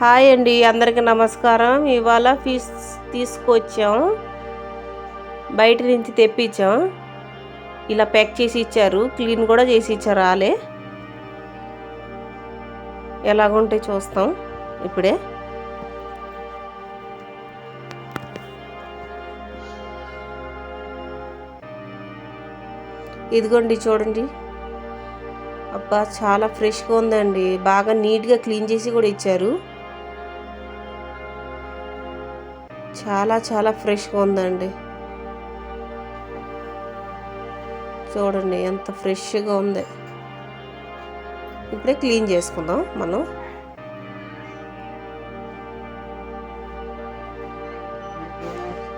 Hi అండి అందరికి నమస్కారం. ఇవాళ ఫిష్ తీసుకొచ్చాం. బయట నుంచి తెప్పించాం. ఇలా ప్యాక్ చేసి ఇచ్చారు. క్లీన్ కూడా చేసి ఇచ్చారు ఆలే. ఎలాగుంటే చూస్తాం ఇప్పుడే. ఇదిగోండి చూడండి. అబ్బా చాలా ఫ్రెష్గా ఉందండి. బాగా నీట్గా క్లీన్ చేసి కూడా ఇచ్చారు. చాలా చాలా ఫ్రెష్గా ఉందండి. చూడండి ఎంత ఫ్రెష్గా ఉంది. ఇప్పుడే క్లీన్ చేసుకుందాం మనం.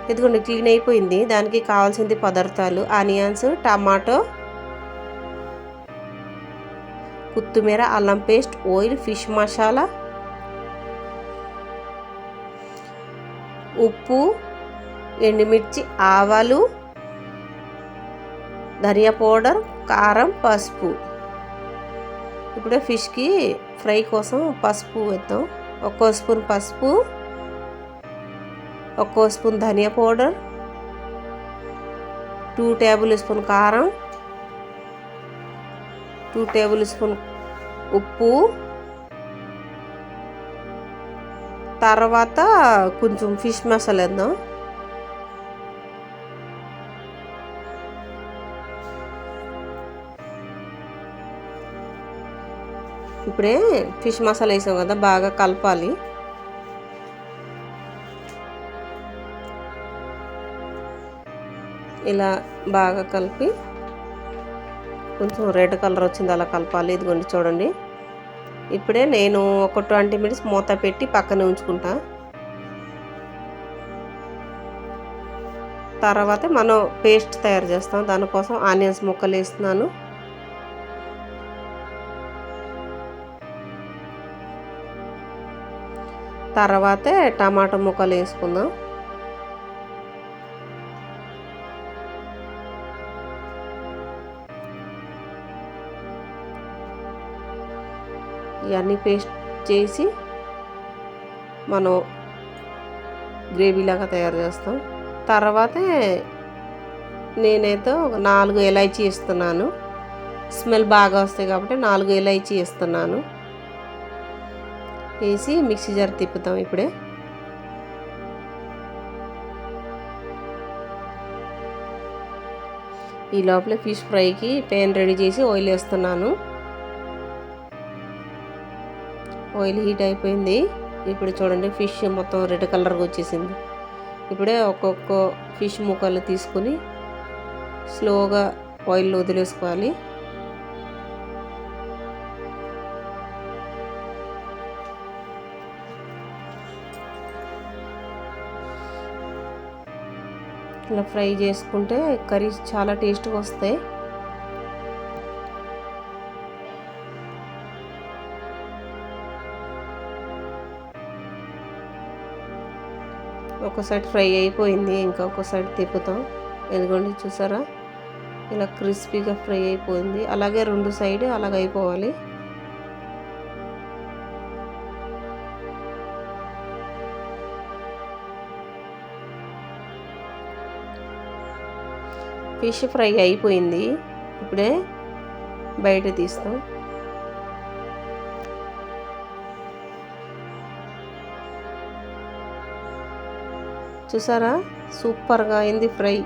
ఇదిగోండి క్లీన్ అయిపోయింది. దానికి కావాల్సింది పదార్థాలు. ఆనియన్స్ టమాటో కొత్తిమీర అల్లం పేస్ట్ ఆయిల్ ఫిష్ మసాలా ఉప్పు ఎండుమిర్చి ఆవాలు ధనియా పౌడర్ కారం పసుపు. ఇప్పుడే ఫిష్కి ఫ్రై కోసం పసుపు వేద్దాం. ఒక్కో స్పూన్ పసుపు ఒక్కో స్పూన్ ధనియా పౌడర్ టూ టేబుల్ స్పూన్ కారం టూ టేబుల్ స్పూన్ ఉప్పు తర్వాత కొంచెం ఫిష్ మసాలా వేద్దాం. ఇప్పుడే ఫిష్ మసాలా వేసాం కదా బాగా కలపాలి. ఇలా బాగా కలిపి కొంచెం రెడ్ కలర్ వచ్చింది అలా కలపాలి. ఇదిగోండి చూడండి. ఇప్పుడే నేను ఒక ట్వంటీ మినిట్స్ మూత పెట్టి పక్కన ఉంచుకుంటా. తర్వాత మనం పేస్ట్ తయారు చేస్తాం. దానికోసం ఆనియన్స్ ముక్కలు వేస్తున్నాను. తర్వాతే టమాటా ముక్కలు వేసుకుందాం. ఇవన్నీ పేస్ట్ చేసి మనం గ్రేవీలాగా తయారు చేస్తాం. తర్వాతే నేనైతే ఒక నాలుగు ఎలైచీ ఇస్తున్నాను. స్మెల్ బాగా వస్తాయి కాబట్టి నాలుగు ఎలైచీ ఇస్తున్నాను. వేసి మిక్సీ జార్ తిప్పుతాం ఇప్పుడే. ఈ లోపల ఫిష్ ఫ్రైకి పెయిన్ రెడీ చేసి ఆయిల్ వేస్తున్నాను. ఆయిల్ హీట్ అయిపోయింది. ఇప్పుడు చూడండి ఫిష్ మొత్తం రెడ్ కలర్గా వచ్చేసింది. ఇప్పుడే ఒక్కొక్క ఫిష్ ముక్కలు తీసుకొని స్లోగా ఆయిల్లో వదిలేసుకోవాలి. ఇలా ఫ్రై చేసుకుంటే కర్రీస్ చాలా టేస్ట్గా వస్తాయి. ఒక సైడ్ ఫ్రై అయిపోయింది ఇంకా ఒక సైడ్ తిప్పుతాం. ఎందుకంటే చూసారా? ఇలా క్రిస్పీగా ఫ్రై అయిపోయింది. అలాగే రెండు సైడ్ అలాగ అయిపోవాలి. ఫిష్ ఫ్రై అయిపోయింది. ఇప్పుడే బయట తీస్తాం. చూసారా? సూపర్గా అయింది ఫ్రై.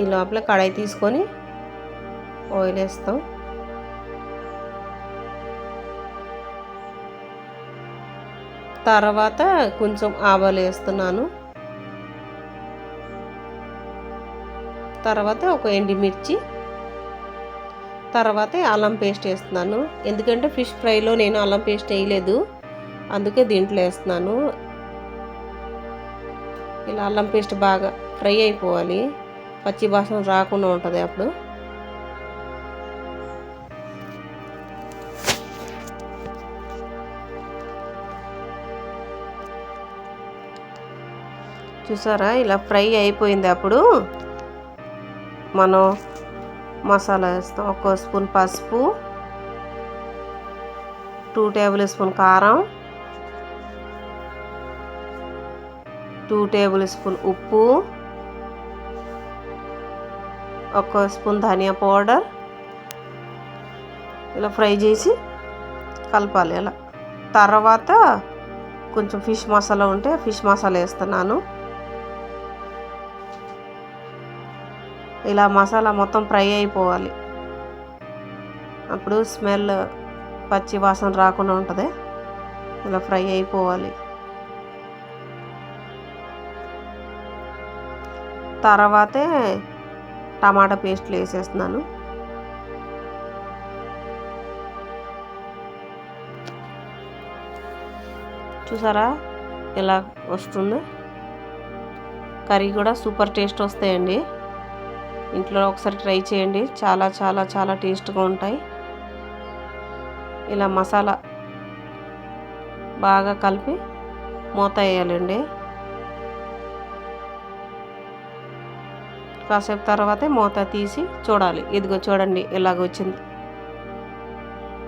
ఈ లోపల కడాయి తీసుకొని ఆయిల్ వేస్తాం. తర్వాత కొంచెం ఆవాలు వేస్తున్నాను. తర్వాత ఒక ఎండిమిర్చి తర్వాత అల్లం పేస్ట్ వేస్తున్నాను. ఎందుకంటే ఫిష్ ఫ్రైలో నేను అల్లం పేస్ట్ వేయలేదు. అందుకే దీంట్లో వేస్తున్నాను. ఇలా అల్లం పేస్ట్ బాగా ఫ్రై అయిపోవాలి. పచ్చి వాసన రాకుండా ఉంటుంది అప్పుడు. చూసారా? ఇలా ఫ్రై అయిపోయింది అప్పుడు. మనం మసాలా వేస్తాం. ఒక స్పూన్ పసుపు టూ టేబుల్ స్పూన్ కారం టూ టేబుల్ స్పూన్ ఉప్పు ఒక స్పూన్ ధనియా పౌడర్. ఇలా ఫ్రై చేసి కలపాలి. ఇలా తర్వాత కొంచెం ఫిష్ మసాలా ఉంటే ఫిష్ మసాలా వేస్తున్నాను. ఇలా మసాలా మొత్తం ఫ్రై అయిపోవాలి. అప్పుడు స్మెల్ పచ్చి వాసన రాకుండా ఉంటుంది. ఇలా ఫ్రై అయిపోవాలి. తర్వాతే టమాటా పేస్ట్లు వేసేస్తున్నాను. చూసారా ఎలా వస్తుంది? కర్రీ కూడా సూపర్ టేస్ట్ వస్తాయండి. ఇంట్లో ఒకసారి ట్రై చేయండి. చాలా చాలా చాలా టేస్ట్గా ఉంటాయి. ఇలా మసాలా బాగా కలిపి మూత వేయాలండి. కాసేపు తర్వాతే మూత తీసి చూడాలి. ఇదిగో చూడండి ఇలాగ వచ్చింది.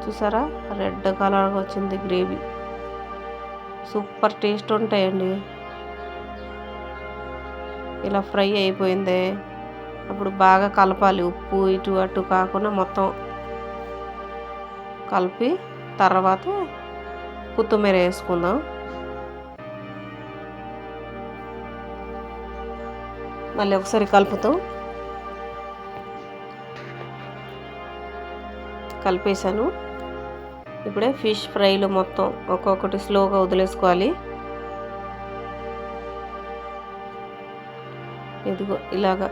చూసారా? రెడ్ కలర్గా వచ్చింది గ్రేవీ. సూపర్ టేస్ట్ ఉంటాయండి. ఇలా ఫ్రై అయిపోయిందే. అప్పుడు బాగా కలపాలి. ఉప్పు ఇటు అటు కాకుండా మొత్తం కలిపి తర్వాత కొత్తిమీర వేసుకుందాం. మళ్ళీ ఒకసారి కలుపుతాం. కలిపేశాను. ఇప్పుడే ఫిష్ ఫ్రైలు మొత్తం ఒక్కొక్కటి స్లోగా వదిలేసుకోవాలి. ఇదిగో ఇలాగా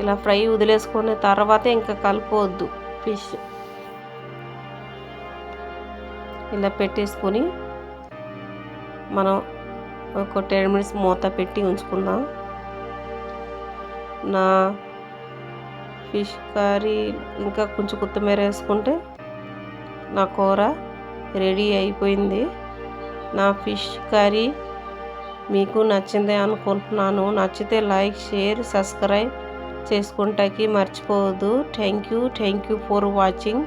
ఇలా ఫ్రై వదిలేసుకున్న తర్వాతే ఇంకా కలపవద్దు ఫిష్. ఇలా పెట్టేసుకొని మనం ఒక టెన్ మినిట్స్ మూత పెట్టి ఉంచుకుందాం. నా ఫిష్ కర్రీ ఇంకా కొంచెం కొత్తిమీర వేసుకుంటే నా కూర రెడీ అయిపోయింది. నా ఫిష్ కర్రీ మీకు నచ్చిందే అనుకుంటున్నాను. నచ్చితే లైక్ షేర్ సబ్స్క్రైబ్. చేసుకుంటాకి మర్చిపోవద్దు. Thank you thank you for watching